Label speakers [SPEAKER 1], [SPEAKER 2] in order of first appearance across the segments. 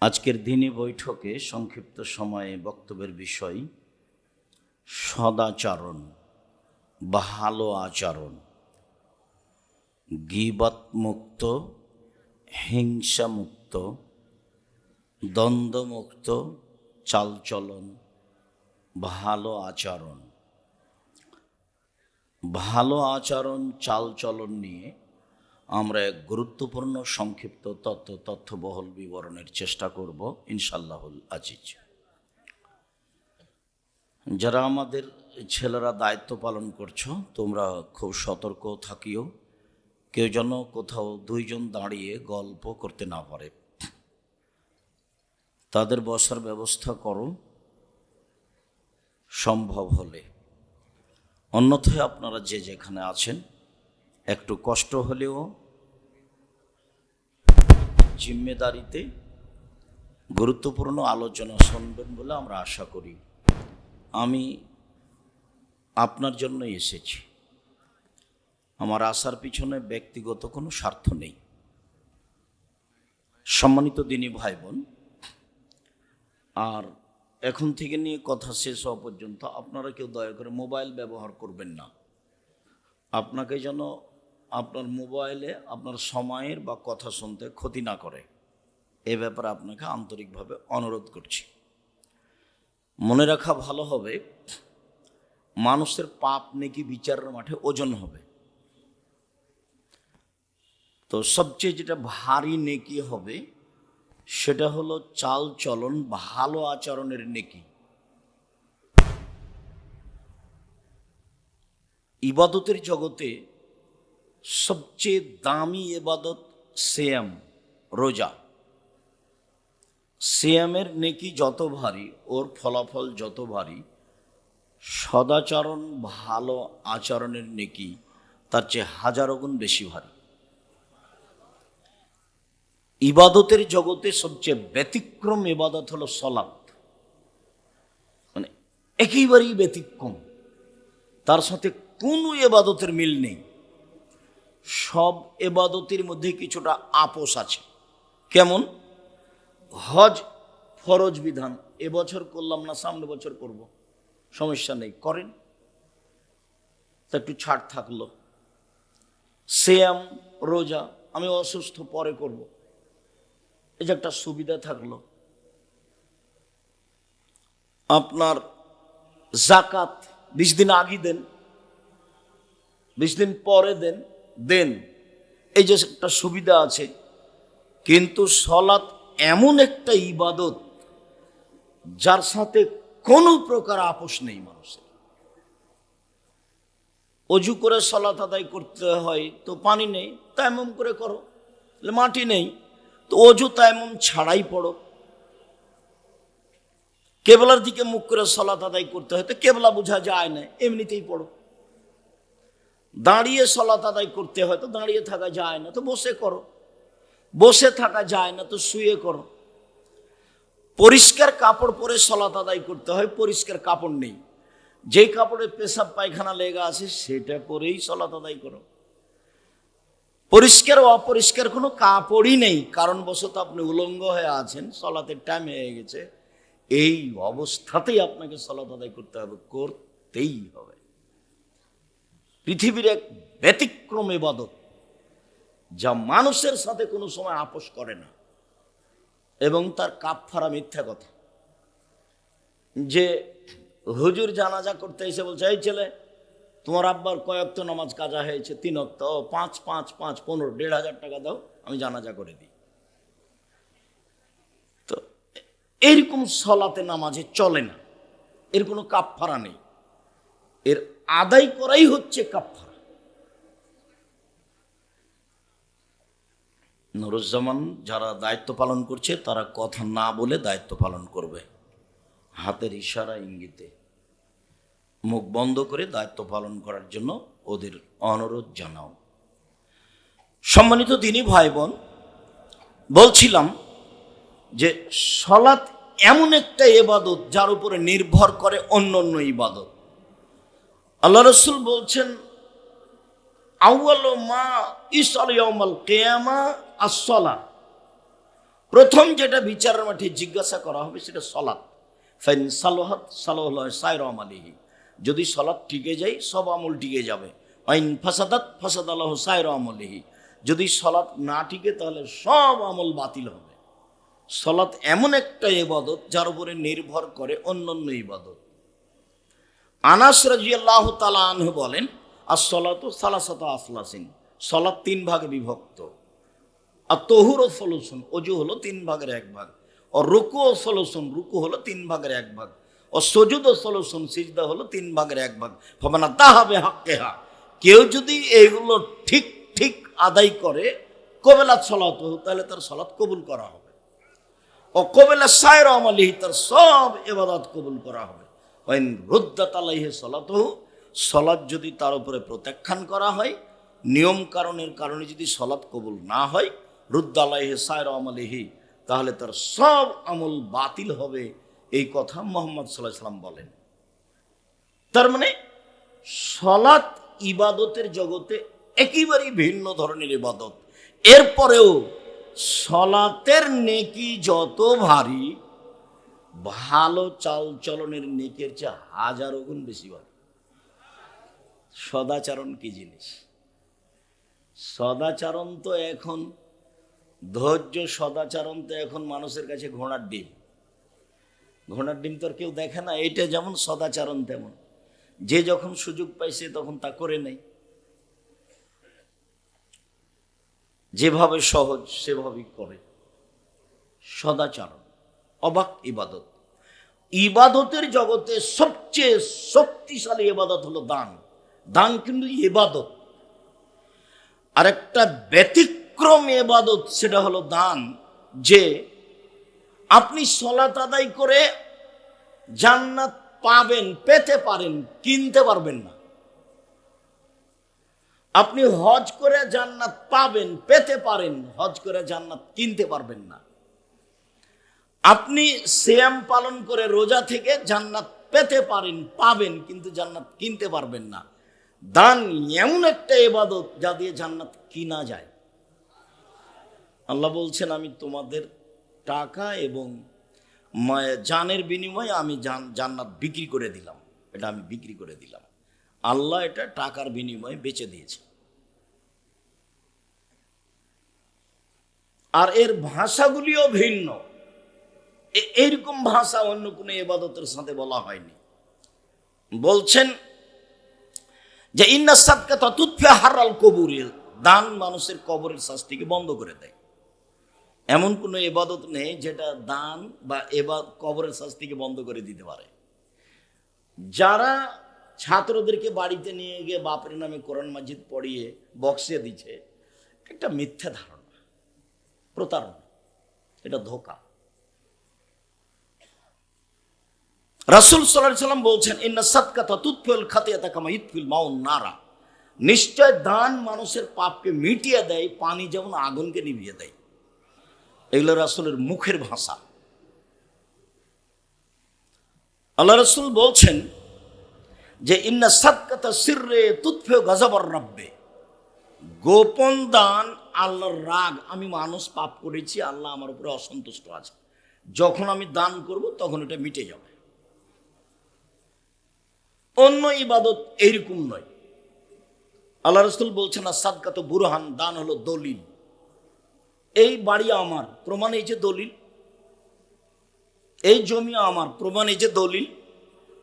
[SPEAKER 1] আজকের দিনই বৈঠকে সংক্ষিপ্ত সময়ে বক্তব্যের বিষয় সদাচরণ ভালো আচরণ। গিবত মুক্ত হিংসা মুক্ত দ্বন্দ্বমুক্ত, চালচলন ভালো আচরণ। ভালো আচরণ, চালচলন নিয়ে আমরা এক গুরুত্বপূর্ণ সংক্ষিপ্ত তথ্য, তথ্যবহল বিবরণের চেষ্টা করব ইনশাল্লাহুল আজিজ। যারা আমাদের ছেলেরা দায়িত্ব পালন করছ, তোমরা খুব সতর্ক থাকিও। কেউ যেন কোথাও দুইজন দাঁড়িয়ে গল্প করতে না পারে। তাদের বসার ব্যবস্থা করো। সম্ভব হলে। অন্যথায় আপনারা যে যেখানে আছেন, একটু কষ্ট হলেও জিম্মেদারিতে গুরুত্বপূর্ণ আলোচনা শুনবেন বলে আমরা আশা করি। আমি আপনার জন্যই এসেছি। আমার আসার পিছনে ব্যক্তিগত কোনো স্বার্থ নেই। সম্মানিত দিনী ভাই বোন আর এখন থেকে নিয়ে কথা শেষ হওয়া পর্যন্ত আপনারা কেউ দয়া করে মোবাইল ব্যবহার করবেন না। আপনাকে যেন আপনার মোবাইলে আপনার সময়ের বা কথা শুনতে ক্ষতি না করে। এ ব্যাপারে আপনাকে আন্তরিকভাবে অনুরোধ করছি। মনে রাখা ভালো হবে, মানুষের পাপ নেকি বিচারের মাঠে ওজন হবে। তো সবচেয়ে যেটা ভারী নেকি হবে, সেটা হলো চাল চলন ভালো আচরণের নেকি। ইবাদতের জগতে সবচেয়ে দামি এবাদত সেয়াম, রোজা। সেয়ামের নেকি যত ভারী, ওর ফলাফল যত ভারী, সদাচরণ ভালো আচরণের নেকি তার চেয়ে হাজারো গুণ বেশি ভারী। ইবাদতের জগতে সবচেয়ে ব্যতিক্রম ইবাদত হলো সলাৎ। মানে একেবারেই ব্যতিক্রম। তার সাথে কোনো এবাদতের মিল নেই। সব এবাদতের মধ্যে কিছুটা আপোষ আছে। কেমন? হজ ফরজ বিধান। এবছর করলাম না, সামনে বছর করব। সমস্যা নেই, করেন। তা একটু ছাড় থাকল। সেয়াম, রোজা, আমি অসুস্থ, পরে করব। এই যে একটা সুবিধা থাকল। আপনার জাকাত বিশ দিন আগে দেন, বিশ দিন পরে দেন দেন। এই যে একটা সুবিধা আছে। কিন্তু সলাৎ এমন একটা ইবাদত, যার সাথে কোনো প্রকার আপোষ নেই মানুষের। অজু করে সলাৎ আদায় করতে হয়, তো পানি নেই তাইমম করে করো। মাটি নেই, তো অজু তাইমম ছাড়াই পড়ো। কেবলার দিকে মুখ করে সলাৎ আদায় করতে হয়, তো কেবলা বোঝা যায় না, এমনিতেই পড়ো। দাঁড়িয়ে সলাত আদায় করতে হয়, তো দাঁড়িয়ে থাকা যায় না, তো বসে করো। বসে থাকা যায় না, তো শুয়ে করো। পরিষ্কার কাপড় পরে সলাত আদায় করতে হয়, পরিষ্কার কাপড় নেই। যেই কাপড়ে পেশাব, পায়খানা লেগা আছে, সেটা পরেই সলাত আদায় করো। পরিষ্কার অপরিষ্কার কোনো কাপড়ই নেই কারণ বশত আপনি উলঙ্গ হয়ে আছেন, সলাতের টাইম হয়ে গেছে। এই অবস্থাতেই আপনাকে সলাত আদায় করতে হবে, করতেই হবে। পৃথিবীর এক ব্যতিক্রম এবাদত যা মানুষের সাথে কোনো সময় আপোষ করে না। এবং তার কাপ ফারা মিথ্যা কথা। যে হুজুর জানাজা করতে এসে বলছে, এই ছেলে, তোমার আব্বার কয়েকত নামাজ কাজা হয়েছে, তিন অক্ত, পাঁচ পাঁচ পাঁচ, পনেরো, দেড় হাজার টাকা দাও, আমি জানাজা করে দিই। তো এইরকম সলাতে নামাজে চলে না। এর কোনো কাপ ফারা নেই। এর আদায় করাই হচ্ছে কাফারা নুরুজ্জামান যারা দায়িত্ব পালন করছে, তারা কথা না বলে দায়িত্ব পালন করবে। হাতের ইশারা ইঙ্গিতে। মুখ বন্ধ করে দায়িত্ব পালন করার জন্য ওদের অনুরোধ জানাও। সম্মানিত দিনী ভাই বোন বলছিলাম যে সলাৎ এমন একটা এবাদত যার উপরে নির্ভর করে অন্য অন্য ইবাদত। আল্লাহ রসুল বলছেন মা প্রথম যেটা বিচারের মাঠে জিজ্ঞাসা করা হবে সেটা সলাৎ ফাইন সালোহাত আমালিহি। যদি সলাৎ টিকে যায়, সব আমল টিকে যাবে। ফাসাদাত ফাসাদ যদি সলাৎ না টিকে, তাহলে সব আমল বাতিল হবে। সলাৎ এমন একটা ইবাদত যার উপরে নির্ভর করে অন্যান্য ইবাদত। আনাস রাজিয়াল্লাহ তালা আনহু বলেন আর সলাত সালাসাত আফলাসিন সলাৎ তিন ভাগে বিভক্ত। আর তহুর ও ফলসুন অজু হলো তিন ভাগের এক ভাগ। ও রুকু ও ফলসুন রুকু হলো তিন ভাগের এক ভাগ। ও সজুদ ও ফলসুন সিজদা হলো তিন ভাগের এক ভাগ। ফবানা তাহাবে হাক্কে হা কেউ যদি এইগুলো ঠিক ঠিক আদায় করে, কবেলাত সলাত, তাহলে তার সলাৎ কবুল করা হবে। ও কবেলা সায়র আমালিহি, তার সব এবাদত কবুল করা হবে। ওয়াইন রুদ্দাত আলাইহে সলাৎ যদি তার উপরে প্রত্যাখ্যান করা হয়, নিয়ম কারণের কারণে যদি সলাৎ কবুল না হয়, রুদ্দা আলাইহে সায়র আমালিহি, তাহলে তার সব আমল বাতিল হবে, এই কথা মোহাম্মদ সাল্লাহ সাল্লাম বলেন। তার মানে সলাৎ ইবাদতের জগতে একেবারেই ভিন্ন ধরনের ইবাদত। এরপরেও সলাতের নেকি যত ভারী ভালো চাল চলনের নেকের চেয়ে হাজারো গুণ বেশি ভারী সদাচরণ কি জিনিস? সদাচরণ তো এখন, ধৈর্য সদাচরণ তো এখন মানুষের কাছে ঘোড়ার ডিম। ঘোড়ার ডিম তো আর কেউ দেখে না এটা যেমন সদাচরণ তেমন। যে যখন সুযোগ পাইছে তখন তা করে নেই যেভাবে সহজ, সেভাবেই করে। সদাচরণ। অবাক ইবাদত। ইবাদতের জগতে সবচেয়ে শক্তিশালী ইবাদত হলো দান। দান কিন্তু ইবাদত। আর একটা ব্যতিক্রম এবাদত সেটা হলো দান, যে আপনি সলাত আদায় করে জান্নাত পাবেন, পেতে পারেন, কিনতে পারবেন না। আপনি হজ করে জান্নাত পাবেন, পেতে পারেন, হজ করে জান্নাত কিনতে পারবেন না। আপনি শ্যাম পালন করে রোজা থেকে জান্নাত পেতে পারেন, পাবেন, কিন্তু জান্নাত কিনতে পারবেন না। দান এমন একটা এবাদত যা দিয়ে জান্নাত কিনা যায়। আল্লাহ বলছেন, আমি তোমাদের টাকা এবং জানের বিনিময়ে আমি জান- জান্নাত বিক্রি করে দিলাম। এটা আমি বিক্রি করে দিলাম। আল্লাহ এটা টাকার বিনিময়ে বেচে দিয়েছে। আর এর ভাষাগুলিও ভিন্ন। এইরকম ভাষা অন্য কোনো এবাদতের সাথে বলা হয়নি। বলছেন যে, ইন্না সাদকা হারাল কবুরের দান মানুষের কবরের শাস্তিকে বন্ধ করে দেয়। এমন কোনো এবাদত নেই যেটা দান বা এবাদ কবরের শাস্তিকে বন্ধ করে দিতে পারে। যারা ছাত্রদেরকে বাড়িতে নিয়ে গিয়ে বাপের নামে কোরআন মাজিদ পড়িয়ে বক্সে দিচ্ছে, একটা মিথ্যা ধারণা, প্রতারণা, এটা ধোকা। রাসুল সাল্লাহ সাল্লাম বলছেন, ইন্না সাদকাতা তুৎফিল খাতিয়াতা কামা ইতফিল মাউন নারা। নিশ্চয় দান মানুষের পাপকে মিটিয়ে দেয়, পানি যেমন আগুনকে নিভিয়ে দেয়। এগুলো রাসুলের মুখের ভাষা। আল্লাহ রসুল বলছেন যে, ইন্না সাদকাতা সিররে তুৎফে গজবর রব্বে। গোপন দান আল্লাহর রাগ, আমি মানুষ পাপ করেছি, আল্লাহ আমার উপরে অসন্তুষ্ট আছে। যখন আমি দান করব, তখন এটা মিটে যাবে। অন্য ইবাদত এইরকম নয়। আল্লাহ রসুল বলছেন না সাদকাত বুরহান, দান হলো দলিল। এই বাড়ি আমার, প্রমাণ এই যে দলিল। এই জমি আমার, প্রমাণ এই যে দলিল।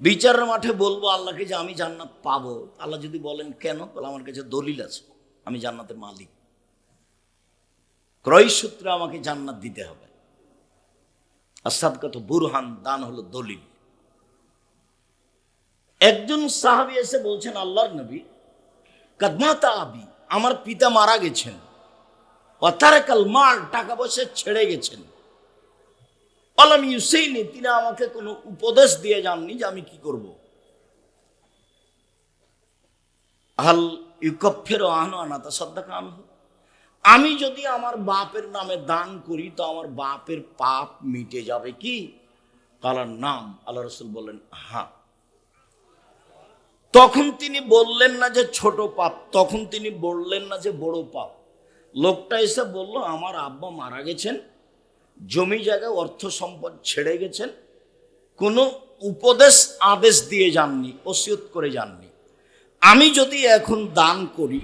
[SPEAKER 1] বিচারের মাঠে বলব আল্লাহকে যে আমি জান্নাত পাবো। আল্লাহ যদি বলেন, কেন? তাহলে আমার কাছে দলিল আছে। আমি জান্নাতের মালিক। ক্রয় সূত্রে আমাকে জান্নাত দিতে হবে। আর সাদকাত বুরহান, দান হলো দলিল। একজন সাহাবি এসে বলছেন, আল্লাহর নবী কাদমাতা আবি, আমার পিতা মারা গেছেন। অতারাকাল মাল, টাকা পয়সা ছেড়ে গেছেন। আলাম ইউসেইনি, তিনি আমাকে কোনো উপদেশ দিয়ে যাননি যে আমি কি করব। হাল ইউকফের আহনো আনাতা সদ্দাকা আনহু। আমি যদি আমার বাপের নামে দান করি, তো আমার বাপের পাপ মিটে যাবে কি? তালার নাম আল্লাহ রসুল বললেন হ্যাঁ। তখন তিনি বললেন না যে ছোট পাপ, তখন তিনি বললেন না যে বড় পাপ। লোকটা এসে বলল, আমার আব্বা মারা গেছেন, জমি জায়গা অর্থ সম্পদ ছেড়ে গেছেন, কোনো উপদেশ, আদেশ দিয়ে যাননি, ওসিয়ত করে যাননি। আমি যদি এখন দান করি,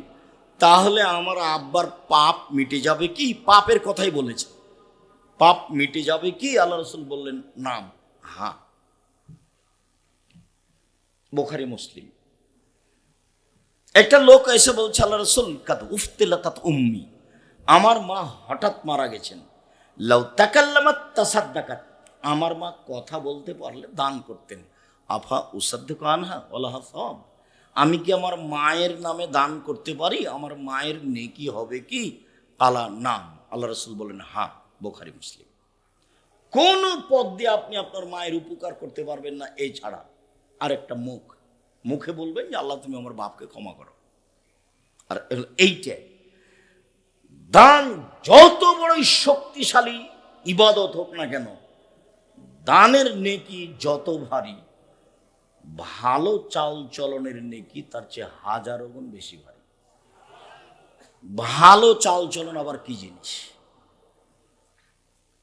[SPEAKER 1] তাহলে আমার আব্বার পাপ মিটে যাবে কি? পাপের কথাই বলেছে। পাপ মিটে যাবে কি? আল্লাহ রসুল বললেন, নাম হ্যাঁ বোখারি, মুসলিম। একটা লোক এসে বলছে, আল্লাহ রসুল কাত উফতিলাতাত উম্মি। আমার মা হঠাৎ মারা গেছেন। লাউ তাকাল্লামাত তাসাদ্দাকাত। আমার মা কথা বলতে পারলে দান করতেন। আফা উসাদ্দুক আনহা ওলাহ সব আমি কি আমার মায়ের নামে দান করতে পারি? আমার মায়ের নেকি হবে কি? আলা নাম আল্লাহ রসুল বলেন, হা, বোখারি, মুসলিম। কোন পদ দিয়ে আপনি আপনার মায়ের উপকার করতে পারবেন না এই ছাড়া আরেকটা মুখ। মুখে বলবেন যে, আল্লাহ তুমি আমার বাপকে ক্ষমা করো। আর এইটাই। দান যত বড়ই শক্তিশালী ইবাদত হোক না কেন, দানের নেকি যত ভারী, ভালো চাল চলনের নেকি তার চেয়ে হাজারো গুণ বেশি ভারী। ভালো চাল চলন আবার কি জিনিস?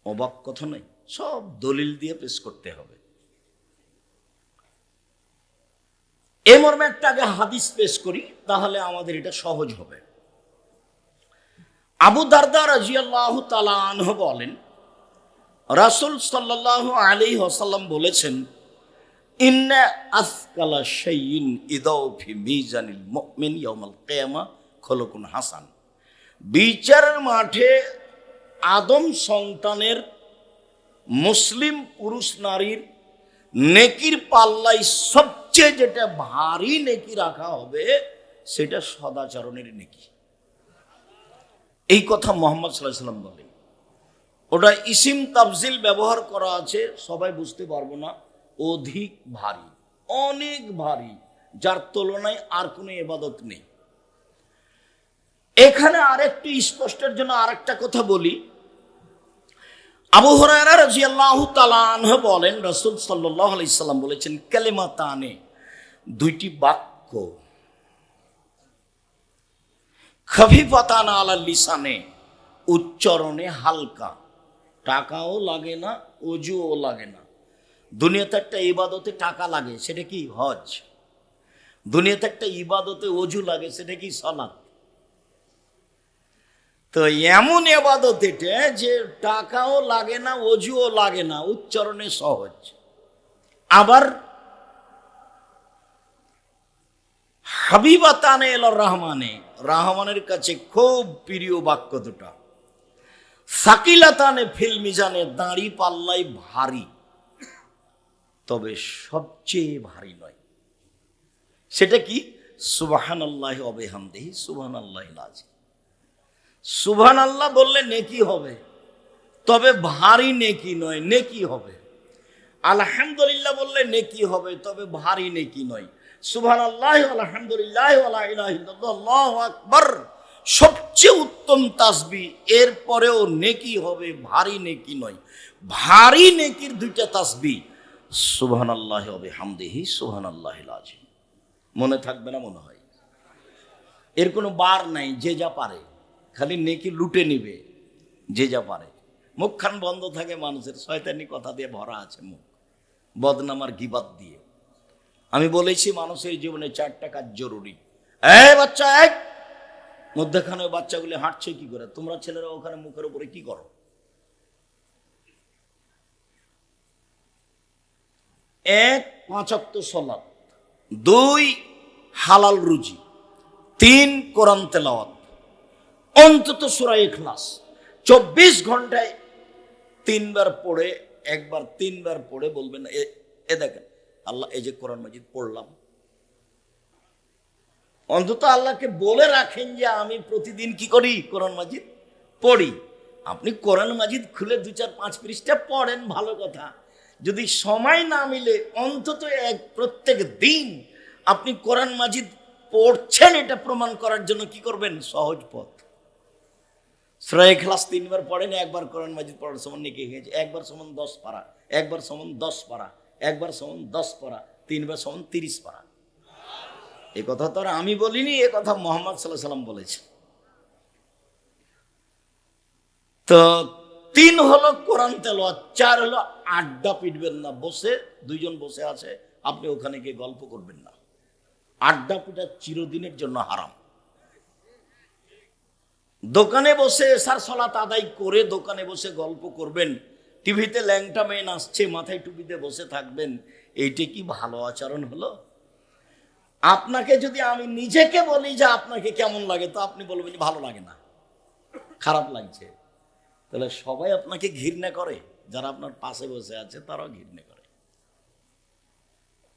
[SPEAKER 1] অবাক কথা নেই সব দলিল দিয়ে পেশ করতে হবে। এ মর্মে একটা আগে হাদিস পেশ করি, তাহলে আমাদের এটা সহজ হবে। আবু দারদা রাজিয়াল্লাহ তালাহ বলেন, রাসুল সাল্লাহ আলী হাসাল্লাম বলেছেন, ইন্না আসকালা শাইইন ইদাও ফি মিজানিল মুমিন ইয়াউমাল কিয়ামা খলকুন হাসান। বিচারের মাঠে আদম সন্তানের মুসলিম পুরুষ নারীর নেকির পাল্লাই সবচেয়ে যেটা ভারী নেকি রাখা হবে, সেটা সদাচরণের নেকি। এই কথা মোহাম্মদ সাল্লাহ সাল্লাম বলে ওটা ইসিম তাফজিল ব্যবহার করা আছে, সবাই বুঝতে পারব না। অধিক ভারী, অনেক ভারী, যার তুলনায় আর কোনো এবাদত নেই। এখানে আরেকটি স্পষ্টের জন্য আরেকটা কথা বলি। আবু হরায়রা রাজিয়াল্লাহু তাআলা আনহু বলেন, রাসূল সাল্লাল্লাহু আলাইহি সাল্লাম বলেছেন, কালিমাতানে দুইটি বাক্য। খফিফাতান আলা লিসানে, উচ্চারণে হালকা। টাকাও লাগে না, অজুও লাগে না। দুনিয়াতে একটা ইবাদতে টাকা লাগে, সেটা কি? হজ। দুনিয়াতে একটা ইবাদতে অজু লাগে, সেটা কি? সলাৎ তো এমন এবাদত এটা যে টাকাও লাগে না, অজুও লাগে না, উচ্চারণে সহজ। আবার হাবিবাতানে এল রহমানে। রহমানের কাছে খুব প্রিয় বাক্য দুটা। সাকিলাতানে ফিল মিজানে দাঁড়ি পাল্লাই ভারী। তবে সবচেয়ে ভারী নয়। সেটা কি? সুবাহান আল্লাহ অবেহামদেহি সুবাহান আল্লাহ লাজি। সুবহান আল্লাহ বললে নেকি হবে। তবে ভারী নেকি নয়, নেকি হবে। আলহামদুলিল্লাহ বললে নেকি হবে, তবে ভারী নেকি নয়। সুবহান আল্লাহ আলহামদুলিল্লাহ আল্লাহ আকবর। সবচেয়ে উত্তম তাসবি, এরপরেও নেকি হবে, ভারী নেকি নয়। ভারী নেকির দুইটা তাসবি সুবহান আল্লাহ হবে হামদেহি সুবহান আল্লাহ লাজি মনে থাকবে না মনে হয়? এর কোনো বার নাই, যে যা পারে। খালি নেকি লুটে নিবে, যে যা পারে। মুখখান বন্ধ থাকে মানুষের, শয়তানি কথা দিয়ে ভরা আছে মুখ। বদনামার গিবাদ দিয়ে। আমি বলেছি মানুষের জীবনে চারটা কাজ জরুরি। এ বাচ্চা এক মধ্যখানে বাচ্চাগুলি হাঁটছে কি করে? তোমরা ছেলেরা ওখানে মুখের উপরে কি করো? এক পাঁচাত্ত সলাপ দুই, হালাল রুজি। তিন, কোরআন তেলাওয়াত। অন্তত সুরাই ইখলাস। চব্বিশ ঘন্টায় তিনবার পড়ে, একবার তিনবার পড়ে বলবেন এ দেখেন আল্লাহ এই যে কোরআন মাজিদ পড়লাম। অন্তত আল্লাহকে বলে রাখেন যে আমি প্রতিদিন কি করি কোরআন মাজিদ? পড়ি। আপনি কোরআন মাজিদ খুলে দু চার পাঁচ পৃষ্ঠা পড়েন, ভালো কথা। যদি সময় না মিলে অন্তত এক প্রত্যেক দিন আপনি কোরআন মাজিদ পড়ছেন, এটা প্রমাণ করার জন্য কি করবেন? সহজ পথ। শ্রয় ক্লাস তিনবার পড়েন, একবার কোরআন মাজিদ পড়ার সমান নিকে হয়েছে একবার সমান দশ পারা, একবার সমান দশ পারা। একবার সমান দশ পারা তিনবার সমান তিরিশ পারা এ কথা তো আর আমি বলিনি, এ কথা মোহাম্মদ সাল্লাহ সাল্লাম বলেছে তো তিন হলো কোরআন তেলোয়াত চার হলো আড্ডা পিটবেন না, বসে, দুইজন বসে আছে, আপনি ওখানে গিয়ে গল্প করবেন না। আড্ডা পিটা চিরদিনের জন্য হারাম। দোকানে বসে এসার সলাত আদায় করে দোকানে বসে গল্প করবেন টিভিতে ল্যাংটা মেয়ে নাচছে, মাথায় টুপিতে বসে থাকবেন, এইটি কি ভালো আচরণ হলো? আপনাকে যদি আমি নিজেকে বলি যে আপনাকে কেমন লাগে, তো আপনি বলবেন ভালো লাগে না, খারাপ লাগছে। তাহলে সবাই আপনাকে ঘৃণা করে, যারা আপনার পাশে বসে আছে, তারাও ঘৃণা করে।